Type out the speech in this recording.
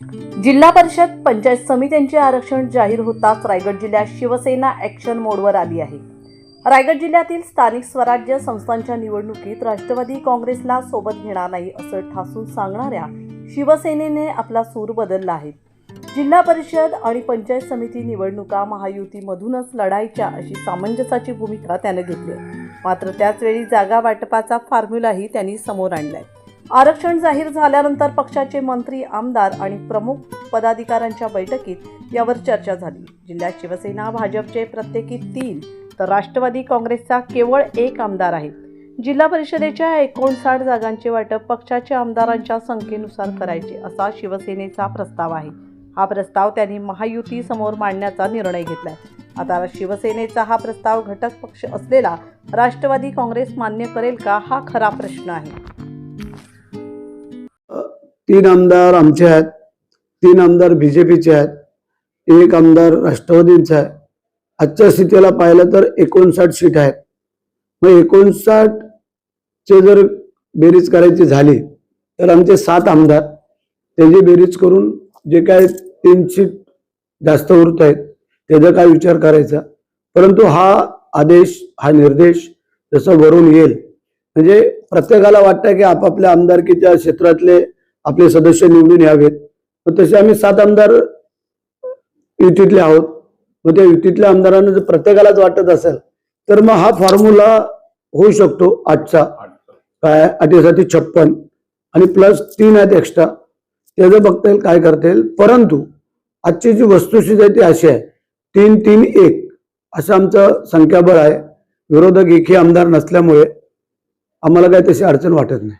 जिल्हा परिषद पंचायत समित्यांचे आरक्षण जाहीर होताच रायगड जिल्ह्यात शिवसेना ॲक्शन मोडवर आली आहे. रायगड जिल्ह्यातील स्थानिक स्वराज्य संस्थांच्या निवडणुकीत राष्ट्रवादी काँग्रेसला सोबत घेणार नाही असं ठासून सांगणाऱ्या शिवसेनेने आपला सूर बदलला आहे. जिल्हा परिषद आणि पंचायत समिती निवडणुका महायुतीमधूनच लढायच्या अशी सामंजस्याची भूमिका त्यानं घेतली मात्र त्याचवेळी जागा वाटपाचा फॉर्म्युलाही त्यांनी समोर आणलाय. आरक्षण जाहीर झाल्यानंतर पक्षाचे मंत्री आमदार आणि प्रमुख पदाधिकाऱ्यांच्या बैठकीत यावर चर्चा झाली. जिल्ह्यात शिवसेना भाजपचे प्रत्येकी तीन तर राष्ट्रवादी काँग्रेसचा केवळ एक आमदार आहे. जिल्हा परिषदेच्या एकोणसाठ जागांचे वाटप पक्षाच्या आमदारांच्या संख्येनुसार करायचे असा शिवसेनेचा प्रस्ताव आहे. हा प्रस्ताव त्यांनी महायुती समोर मांडण्याचा निर्णय घेतलाय. आता शिवसेनेचा हा प्रस्ताव घटक पक्ष असलेला राष्ट्रवादी काँग्रेस मान्य करेल का हा खरा प्रश्न आहे. तीन आमदार आमचे आहेत तीन आमदार बी जे पीचे आहेत एक आमदार राष्ट्रवादींचा आहे आजच्या स्थितीला पाहिलं तर एकोणसाठ सीट आहेत. मग एकोणसाठचे जर बेरीज करायची झाली तर आमचे सात आमदार त्याची बेरीज करून जे काय तीन सीट जास्त उरत आहेत त्याचा काय विचार करायचा? परंतु हा आदेश हा निर्देश जसं वरून येईल म्हणजे प्रत्येकाला वाटतं की आपापल्या आमदारकीच्या क्षेत्रातले आपले सदस्य निवडून यावेत. मग तसे आम्ही सात आमदार युतीतले आहोत. मग त्या युतीतल्या आमदारांना जर प्रत्येकालाच वाटत असेल तर मग हा फॉर्म्युला होऊ शकतो आजचा. काय? अटीसाठी छप्पन. आणि प्लस तीन आहेत एक्स्ट्रा त्याचं बघता येईल काय करता येईल. परंतु आजची जी वस्तुस्थिती आहे ती अशी आहे. तीन तीन एक. असं आमचं संख्याबळ आहे. विरोधक एकही आमदार नसल्यामुळे आम्हाला काही तशी अडचण वाटत नाही.